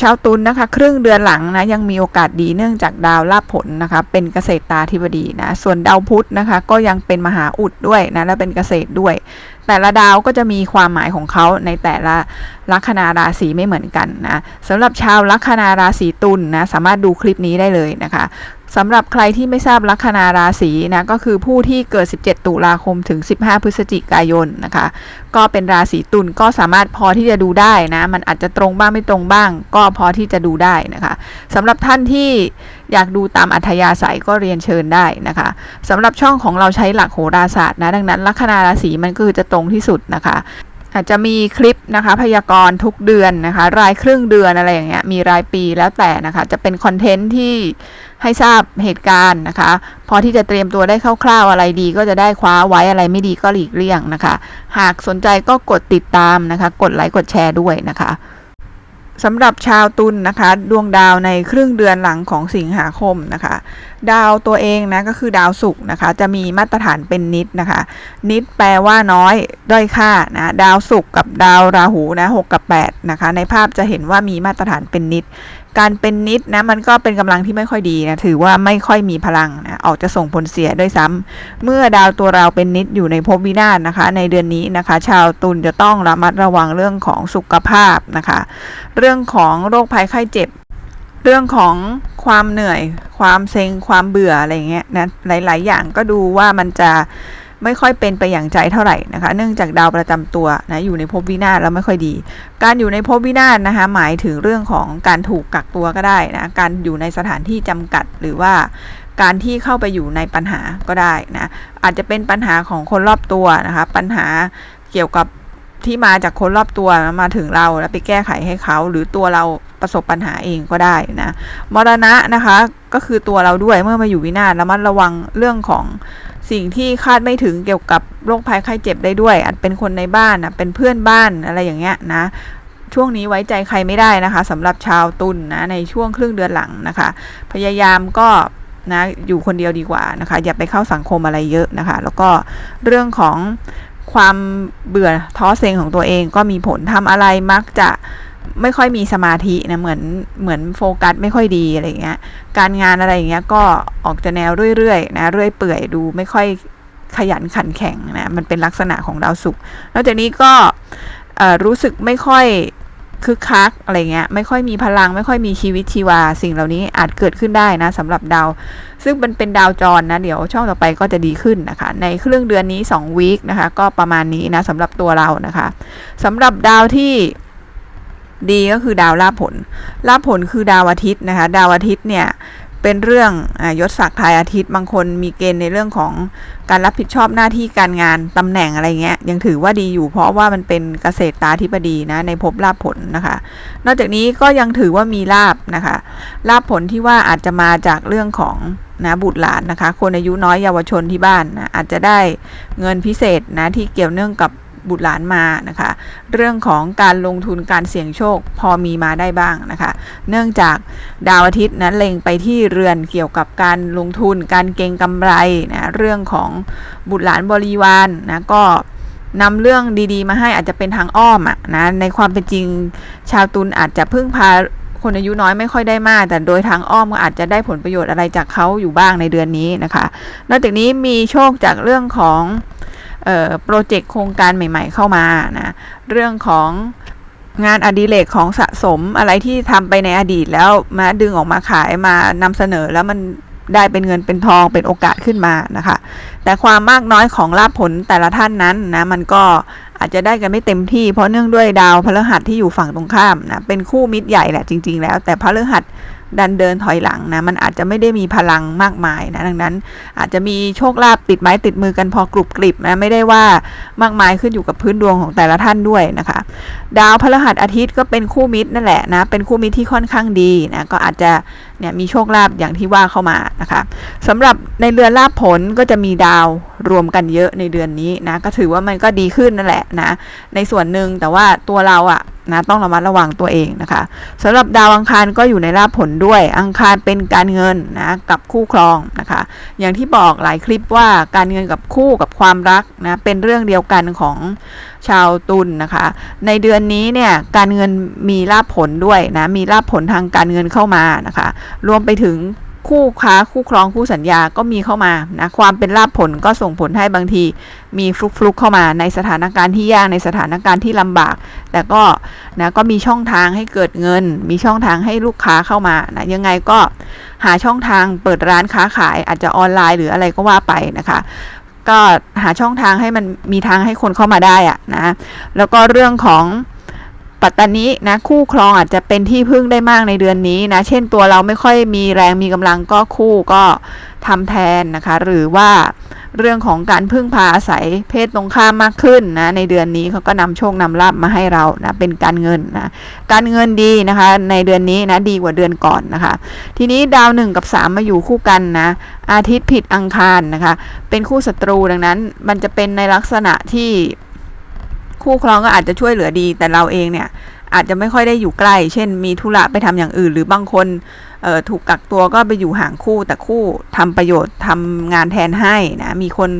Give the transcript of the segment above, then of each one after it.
ชาวตุลนะคะ ครึ่งเดือนหลังนะยังมีโอกาสดีเนื่องจากดาวลาภผลนะคะ เป็นเกษตรตาธิบดีนะ ส่วนดาวพุธนะคะ ก็ยังเป็นมหาอุดด้วยนะและเป็นเกษตรด้วย แต่ละดาวก็จะมีความหมายของเขาในแต่ละลัคนาราศีไม่เหมือนกันนะสำหรับชาวลัคนาราศีตุลนะสามารถดูคลิปนี้ได้เลยนะคะ สำหรับใครที่ไม่ทราบลัคนาราศีนะก็คือผู้ที่เกิด 17 ตุลาคมถึง 15 พฤศจิกายนนะคะ ก็เป็นราศีตุลก็สามารถพอที่จะดูได้นะ มันอาจจะตรงบ้างไม่ตรงบ้าง ก็พอที่จะดูได้นะคะสำหรับท่านที่อยากดูตามอัธยาศัยก็เรียนเชิญได้นะคะสำหรับช่องของเราใช้หลักโหราศาสตร์นะดังนั้นลัคนาราศีมันก็คือจะตรงที่สุดนะคะ อาจจะมีคลิปนะคะพยากรณ์ทุกเดือนนะคะ รายครึ่งเดือนอะไรอย่างเงี้ยมีรายปีแล้วแต่นะคะ จะเป็นคอนเทนต์ที่ให้ทราบเหตุการณ์นะคะ พอที่จะเตรียมตัวได้คร่าวๆอะไรดี ก็จะได้คว้าไว้อะไรไม่ดีก็หลีกเลี่ยงนะคะ หากสนใจก็กดติดตามนะคะ กดไลค์กดแชร์ด้วยนะคะ สำหรับชาวตุลนนะคะ ดวงดาวในครึ่งเดือนหลังของสิงหาคมนะคะ ดาวตัวเองนะก็คือดาวศุกร์นะคะ จะมีมาตรฐานเป็นนิดนะคะ นิดแปลว่าน้อยด้อยค่านะดาวศุกร์กับดาวราหูนะหกกับ8นะคะในภาพจะเห็นว่ามีมาตรฐานเป็นนิด การเป็นนิดนะมันก็เป็นกำลังที่ไม่ค่อยดีนะถือว่าไม่ค่อยมีพลังนะออกจะส่งผลเสียด้วยซ้ำเมื่อดาวตัวเราเป็นนิดอยู่ในภพวินาศนะคะ ในเดือนนี้นะคะ ชาวตุลจะต้องระมัดระวังเรื่องของสุขภาพนะคะ เรื่องของโรคภัยไข้เจ็บ เรื่องของความเหนื่อย ความเซ็งความเบื่ออะไรเงี้ยนะหลาย ๆ อย่างก็ดูว่ามันจะ ไม่ค่อยเป็นไปอย่างใจเท่าไหร่นะคะ เนื่องจากดาวประจำตัวนะอยู่ในภพวินาศแล้วไม่ค่อยดี การอยู่ในภพวินาศนะคะหมายถึงเรื่องของการถูกกักตัวก็ได้นะการอยู่ในสถานที่จำกัดหรือว่าการที่เข้าไปอยู่ในปัญหาก็ได้นะอาจจะเป็นปัญหาของคนรอบตัวนะคะปัญหาเกี่ยวกับที่มาจากคนรอบตัวมาถึงเราแล้วไปแก้ไขให้เขาหรือตัวเราประสบปัญหาเองก็ได้นะมรณะนะคะก็คือตัวเราด้วยเมื่อมาอยู่วินาศระมัดระวังเรื่องของ สิ่งที่คาดไม่ถึงเกี่ยวกับโรคภัยไข้เจ็บได้ด้วยอาจเป็นคนในบ้านนะเป็นเพื่อนบ้านอะไรอย่างเงี้ยนะช่วงนี้ไว้ใจใครไม่ได้นะคะสำหรับชาวตุลนนะในช่วงครึ่งเดือนหลังนะคะ พยายามก็นะอยู่คนเดียวดีกว่านะคะ อย่าไปเข้าสังคมอะไรเยอะนะคะ แล้วก็เรื่องของความเบื่อท้อเซ็งของตัวเองก็มีผลทำอะไรมักจะ ไม่ค่อยมีสมาธินะเหมือนเหมือนโฟกัสไม่ค่อยดีอะไรเงี้ย การงานอะไรเงี้ยก็ออกจะแนวเรื่อยๆนะเรื่อยเปื่อยดูไม่ค่อยขยันขันแข็งนะมันเป็นลักษณะของดาวศุกร์นอกจากนี้ก็รู้สึกไม่ค่อยคึกคักอะไรเงี้ยไม่ค่อยมีพลัง ไม่ค่อยมีชีวิตชีวา สิ่งเหล่านี้อาจเกิดขึ้นได้นะสำหรับดาว ซึ่งมันเป็นดาวจรนะ เดี๋ยวช่องต่อไปก็จะดีขึ้นนะคะ ในครึ่งเดือนนี้2วีคนะคะ ก็ประมาณนี้นะสำหรับตัวเรานะคะสำหรับดาวที่ ดีก็คือดาวลาภผลลาภผลคือดาวอาทิตย์นะคะ ดาวอาทิตย์เนี่ยเป็นเรื่องอยศศักดิ์ทายอาทิตย์บางคนมีเกณฑ์ในเรื่องของการรับผิดชอบหน้าที่การงานตำแหน่งอะไรเงี้ยยังถือว่าดีอยู่เพราะว่ามันเป็นเกษตรตาธิบดีนะในภพลาภผลนะคะ นอกจากนี้ก็ยังถือว่ามีลาบนะคะลาภผลที่ว่าอาจจะมาจากเรื่องของนะบุตรหลานนะคะ คนอายุน้อยเยาวชนที่บ้านนะอาจจะได้เงินพิเศษนะที่เกี่ยวเนื่องกับ บุตรหลานมานะคะ เรื่องของการลงทุนการเสี่ยงโชคพอมีมาได้บ้างนะคะ เนื่องจากดาวอาทิตย์นะเล็งไปที่เรือนเกี่ยวกับการลงทุนการเก็งกำไรนะเรื่องของบุตรหลานบริวารนนะก็นำเรื่องดีๆ มาให้อาจจะเป็นทางอ้อมอะนะในความเป็นจริงชาวตุลอาจจะพึ่งพาคนอายุน้อยไม่ค่อยได้มาก แต่โดยทางอ้อมก็อาจจะได้ผลประโยชน์อะไรจากเขาอยู่บ้างในเดือนนี้นะคะ นอกจากนี้มีโชคจากเรื่องของ โปรเจกต์โครงการใหม่ ๆ เข้ามานะเรื่องของงานอดิเรกของสะสมอะไรที่ทำไปในอดีตแล้วมาดึงออกมาขายมานำเสนอแล้วมันได้เป็นเงินเป็นทองเป็นโอกาสขึ้นมานะคะ แต่ความมากน้อยของลาภผลแต่ละท่านนั้นนะมันก็อาจจะได้กันไม่เต็มที่ เพราะเนื่องด้วยดาวพฤหัสที่อยู่ฝั่งตรงข้ามนะเป็นคู่มิตรใหญ่แหละจริง ๆ แล้ว แต่พฤหัส ดันเดินถอยหลังนะ มันอาจจะไม่ได้มีพลังมากมายนะ ดังนั้น อาจจะมีโชคลาภติดไม้ติดมือกันพอกรุบกริบนะ ไม่ได้ว่ามากมายขึ้นอยู่กับพื้นดวงของแต่ละท่านด้วยนะคะ ดาวพฤหัสอาทิตย์ก็เป็นคู่มิตรนั่นแหละนะ เป็นคู่มิตรที่ค่อนข้างดีนะ ก็อาจจะเนี่ยมีโชคลาภอย่างที่ว่าเข้ามานะคะสำหรับในเรือนลาภผลก็จะมีดาวรวมกันเยอะในเดือนนี้นะ ก็ถือว่ามันก็ดีขึ้นนั่นแหละนะ ในส่วนหนึ่งแต่ว่าตัวเราอะ นะต้องระมัดระวังตัวเองนะคะสำหรับดาวอังคารก็อยู่ในราบผลด้วย อังคารเป็นการเงินนะกับคู่ครองนะคะ อย่างที่บอกหลายคลิปว่าการเงินกับคู่กับความรักนะเป็นเรื่องเดียวกันของชาวตุลนนะคะ ในเดือนนี้เนี่ยการเงินมีลาภผลด้วยนะมีลาภผลทางการเงินเข้ามานะคะ รวมไปถึง คู่ค้าคู่ครองคู่สัญญาก็มีเข้ามานะความเป็นลาภผลก็ส่งผลให้บางทีมีฟลุกฟลุกเข้ามาในสถานการณ์ที่ยากในสถานการณ์ที่ลำบาก แต่ก็นะก็มีช่องทางให้เกิดเงิน มีช่องทางให้ลูกค้าเข้ามานะยังไงก็หาช่องทางเปิดร้านค้าขายอาจจะออนไลน์หรืออะไรก็ว่าไปนะคะก็หาช่องทางให้มันมีทางให้คนเข้ามาได้อะนะแล้วก็เรื่องของ ปัตตานีนะคู่ครองอาจจะเป็นที่พึ่งได้มากในเดือนนี้นะ เช่นตัวเราไม่ค่อยมีแรงมีกำลังก็คู่ก็ทำแทนนะคะ หรือว่าเรื่องของการพึ่งพาอาศัยเพศตรงข้ามมากขึ้นนะในเดือนนี้เขาก็นำโชคนำลาบมาให้เรานะเป็นการเงินนะการเงินดีนะคะ ในเดือนนี้นะดีกว่าเดือนก่อนนะคะ ทีนี้ดาวหนึ่งกับสามมาอยู่คู่กันนะอาทิตย์ผิดอังคารนะคะ เป็นคู่ศัตรูดังนั้น มันจะเป็นในลักษณะที่ คู่ครองก็อาจจะช่วยเหลือดี แต่เราเองเนี่ยอาจจะไม่ค่อยได้อยู่ใกล้ เช่น มีธุระไปทำอย่างอื่น หรือบางคนถูกกักตัวก็ไปอยู่ห่างคู่แต่คู่ทำประโยชน์ทำงานแทนให้นะมีคน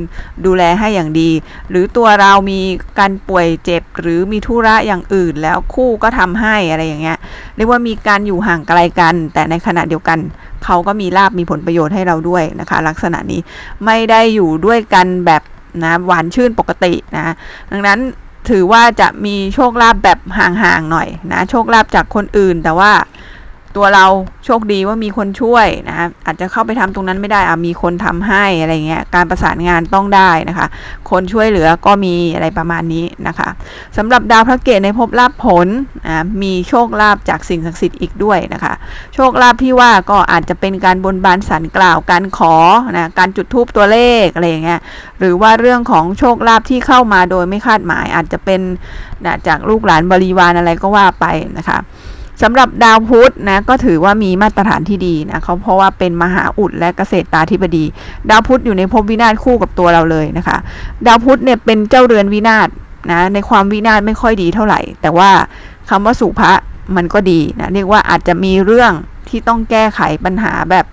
ดูแลให้อย่างดี หรือตัวเรามีการป่วยเจ็บหรือมีธุระอย่างอื่น แล้วคู่ก็ทำให้อะไรอย่างเงี้ยเรียกว่ามีการอยู่ห่างไกลกัน แต่ในขณะเดียวกัน เขาก็มีลาบมีผลประโยชน์ให้เราด้วยนะคะ ลักษณะนี้ไม่ได้อยู่ด้วยกันแบบนะหวานชื่นปกตินะดังนั้น ถือว่าจะมีโชคลาภแบบห่างๆหน่อยนะ โชคลาภจากคนอื่นแต่ว่า ตัวเราโชคดีว่ามีคนช่วยนะอาจจะเข้าไปทำตรงนั้นไม่ได้อะมีคนทำให้อะไรเงี้ยการประสานงานต้องได้นะคะ คนช่วยเหลือก็มีอะไรประมาณนี้นะคะสำหรับดาวพระเกตในภพลาภผลอ่ามีโชคลาภจากสิ่งศักดิ์สิทธิ์อีกด้วยนะคะ โชคลาภที่ว่าก็อาจจะเป็นการบนบานสันกล่าวการขอนะการจุดทูปตัวเลขอะไรเงี้ยหรือว่าเรื่องของโชคลาภที่เข้ามาโดยไม่คาดหมาย อาจจะเป็นนะจากลูกหลานบริวารอะไรก็ว่าไปนะคะ สำหรับดาวพุธนะก็ถือว่ามีมาตรฐานที่ดีนะเขาเพราะว่าเป็นมหาอุดและเกษตรตาธิบดี ดาวพุธอยู่ในภพวินาศคู่กับตัวเราเลยนะคะ ดาวพุธเนี่ยเป็นเจ้าเรือนวินาศนะในความวินาศไม่ค่อยดีเท่าไหร่ แต่ว่าคำว่าสุภะมันก็ดีนะเรียกว่าอาจจะมีเรื่องที่ต้องแก้ไขปัญหาแบบ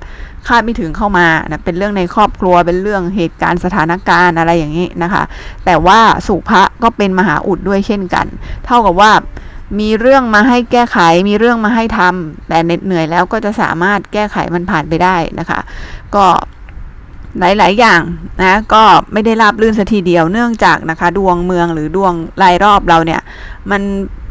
คาดไม่ถึงเข้ามานะเป็นเรื่องในครอบครัวเป็นเรื่องเหตุการณ์สถานการณ์อะไรอย่างนี้นะคะ แต่ว่าสุภะก็เป็นมหาอุดด้วยเช่นกัน เท่ากับว่า มีเรื่องมาให้แก้ไข มีเรื่องมาให้ทำแต่เหน็ดเหนื่อยแล้วก็จะสามารถแก้ไขมันผ่านไปได้นะคะ ก็หลาย ๆ อย่างนะก็ไม่ได้ราบรื่นสัทีเดียวเนื่องจากนะคะ ดวงเมืองหรือดวงรายรอบเราเนี่ย มัน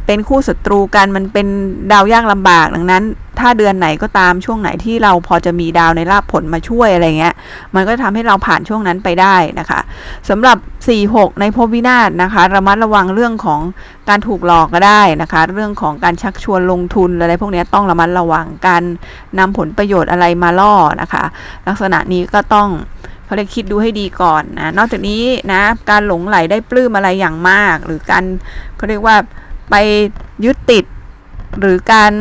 เป็นคู่ศัตรูกันมันเป็นดาวยากลำบากดังนั้น ถ้าเดือนไหนก็ตามช่วงไหนที่เราพอจะมีดาวในราบผลมาช่วยอะไรเงี้ย มันก็ทำให้เราผ่านช่วงนั้นไปได้นะคะสำหรับ 4-6 ในภพวินาศนะคะ ระมัดระวังเรื่องของการถูกหลอกก็ได้นะคะ เรื่องของการชักชวนลงทุนอะไรพวกนี้ต้องระมัดระวังการนำผลประโยชน์อะไรมาล่อนะคะ ลักษณะนี้ก็ต้องเขาเรียกคิดดูให้ดีก่อนนะนอกจากนี้นะการหลงไหลได้ปลื้มอะไรอย่างมาก หรือการเขาเรียกว่าไปยึดติดหรือการ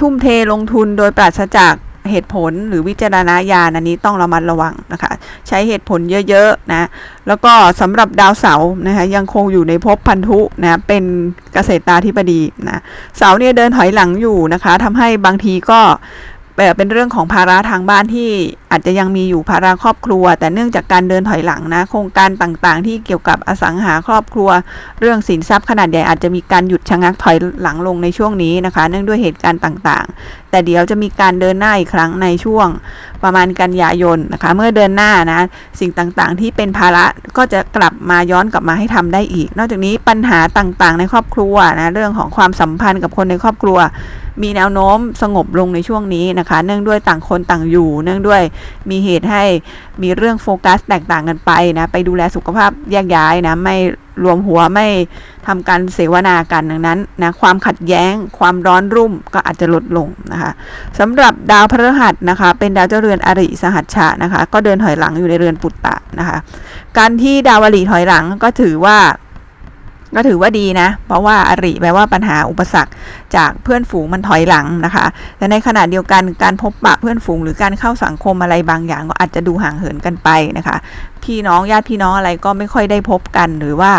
ทุ่มเทลงทุนโดยปราศจากเหตุผลหรือวิจารณญาณอันนี้ต้องระมัดระวังนะคะ ใช้เหตุผลเยอะๆนะแล้วก็สำหรับดาวเสาร์นะคะยังคงอยู่ในภพพันธุนะเป็นเกษตราธิบดีนะเสาเนี่ยเดินถอยหลังอยู่นะคะทำให้บางทีก็ เป็นเรื่องของภาระทางบ้านที่อาจจะยังมีอยู่ภาระครอบครัว แต่เนื่องจากการเดินถอยหลังนะโครงการต่างๆ ที่เกี่ยวกับอสังหาครอบครัว เรื่องสินทรัพย์ขนาดใหญ่อาจจะมีการหยุดชะงักถอยหลังลงในช่วงนี้นะคะ เนื่องด้วยเหตุการณ์ต่างๆ แต่เดี๋ยวจะมีการเดินหน้าอีกครั้งในช่วงประมาณกันยายนนะคะ เมื่อเดินหน้านะสิ่งต่างๆ ที่เป็นภาระก็จะกลับมาย้อนกลับมาให้ทำได้อีก นอกจากนี้ปัญหาต่างๆ ในครอบครัวนะเรื่องของความสัมพันธ์กับคนในครอบครัว มีแนวโน้มสงบลงในช่วงนี้นะคะ เนื่องด้วยต่างคนต่างอยู่ เนื่องด้วยมีเหตุให้มีเรื่องโฟกัสแตกต่างกันไปนะ ไปดูแลสุขภาพแยกย้ายนะ ไม่รวมหัวไม่ทำการเสวนากันดังนั้นนะความขัดแย้ง ความร้อนรุ่มก็อาจจะลดลงนะคะสำหรับดาวพฤหัสนะคะ เป็นดาวเจ้าเรือนอริสหัชชะนะคะ ก็เดินถอยหลังอยู่ในเรือนปุตตะนะคะ การที่ดาวอริถอยหลังก็ถือว่า ก็ถือว่าดีนะ เพราะว่าอริแปลว่าปัญหาอุปสรรคจากเพื่อนฝูงมันถอยหลังนะคะ แต่ในขณะเดียวกันการพบปะเพื่อนฝูง หรือการเข้าสังคมอะไรบางอย่างก็อาจจะดูห่างเหินกันไปนะคะ พี่น้องญาติพี่น้องอะไรก็ไม่ค่อยได้พบกัน หรือว่า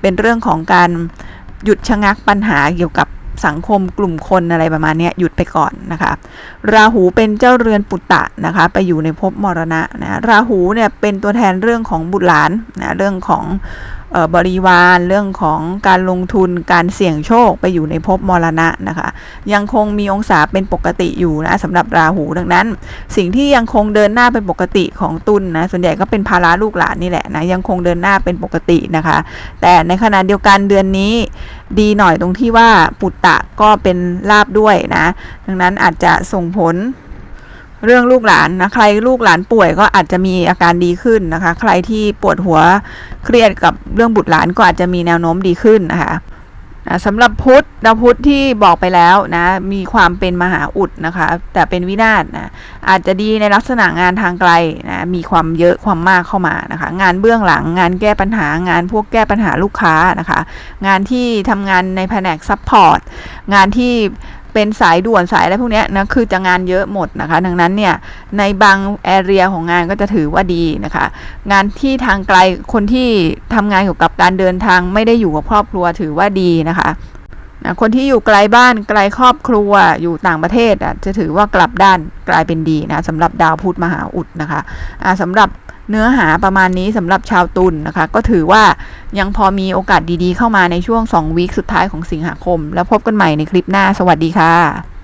เป็นเรื่องของการหยุดชะงักปัญหาเกี่ยวกับสังคมกลุ่มคนอะไรประมาณนี้หยุดไปก่อนนะคะ ราหูเป็นเจ้าเรือนปุตตะนะคะ ไปอยู่ในภพมรณะนะราหูเนี่ยเป็นตัวแทนเรื่องของบุตรหลานนะเรื่องของ บริวารเรื่องของการลงทุนการเสี่ยงโชคไปอยู่ในภพมรณะนะคะ ยังคงมีองศาเป็นปกติอยู่นะสำหรับราหูดังนั้น สิ่งที่ยังคงเดินหน้าเป็นปกติของตุลนนะส่วนใหญ่ก็เป็นภาระลูกหลานนี่แหละนะยังคงเดินหน้าเป็นปกตินะคะ แต่ในขณะเดียวกันเดือนนี้ดีหน่อยตรงที่ว่าปุตตะก็เป็นลาบด้วยนะดังนั้นอาจจะส่งผล เรื่องลูกหลานนะใครลูกหลานป่วยก็อาจจะมีอาการดีขึ้นนะคะ ใครที่ปวดหัวเครียดกับเรื่องบุตรหลานก็อาจจะมีแนวโน้มดีขึ้นนะคะสำหรับพุธดาวพุธที่บอกไปแล้วนะมีความเป็นมหาอุดนะคะ แต่เป็นวินาศนะอาจจะดีในลักษณะงานทางไกลนะมีความเยอะความมากเข้ามานะคะ งานเบื้องหลังงานแก้ปัญหางานพวกแก้ปัญหาลูกค้านะคะ งานที่ทำงานในแผนกซัพพอร์ตงานที่ เป็นสายด่วนสายอะไรพวกนี้นะคือจะงานเยอะหมดนะคะ ดังนั้นเนี่ยในบางแอเรียของงานก็จะถือว่าดีนะคะ งานที่ทางไกลคนที่ทำงานเกี่ยวกับการเดินทางไม่ได้อยู่กับครอบครัวถือว่าดีนะคะนะคนที่อยู่ไกลบ้านไกลครอบครัวอยู่ต่างประเทศอะจะถือว่ากลับด้านกลายเป็นดีนะสำหรับดาวพุธมหาอุดนะคะอ่าสำหรับ เนื้อหาประมาณนี้สำหรับชาวตุลนนะคะ ก็ถือว่ายังพอมีโอกาสดีๆเข้ามาในช่วง 2 วีคสุดท้ายของสิงหาคม แล้วพบกันใหม่ในคลิปหน้า สวัสดีค่ะ